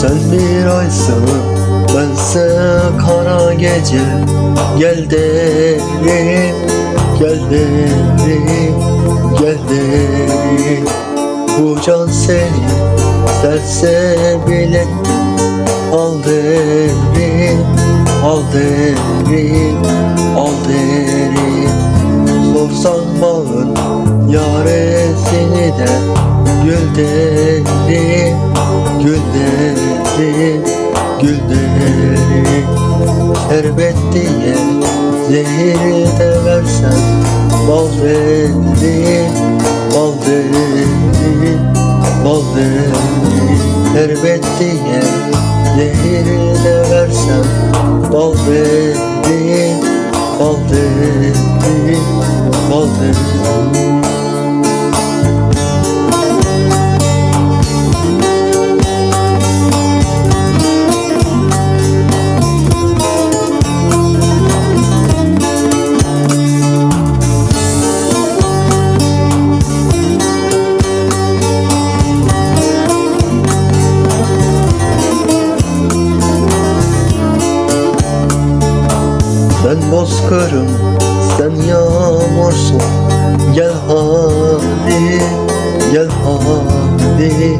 Sen bir aysın bense kara gece. Gel derim, gel derim, gel derim Bu can seni serse bile Al derim, al derim. Gül derim Şerbet diye zehir de versen Bal derim, bal derim, bal derim Şerbet diye zehir de versen Bal derim, bal derim, bozkırım, sen yağmursun. Gel hadi, gel hadi,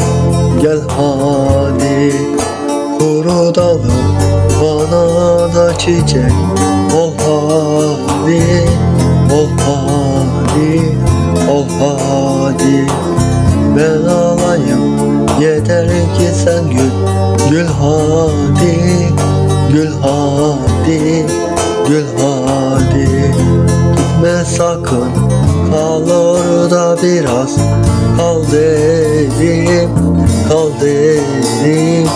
gel hadi. Kuru dalım, bana da çiçek Ol hadi, ol hadi, ol hadi. Ben alayım, yeter ki sen gül Gül hadi, gül hadi Gül hadi Gitme sakın. Kal orada biraz. Kal derim Kal derim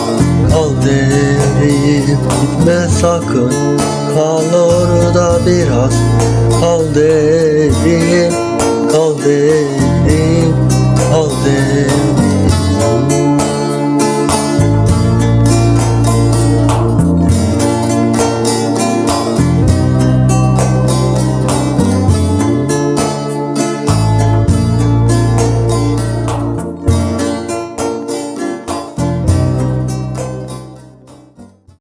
Kal derim. Gitme sakın. Kal orada biraz. Kal derim Kal derim Kal derim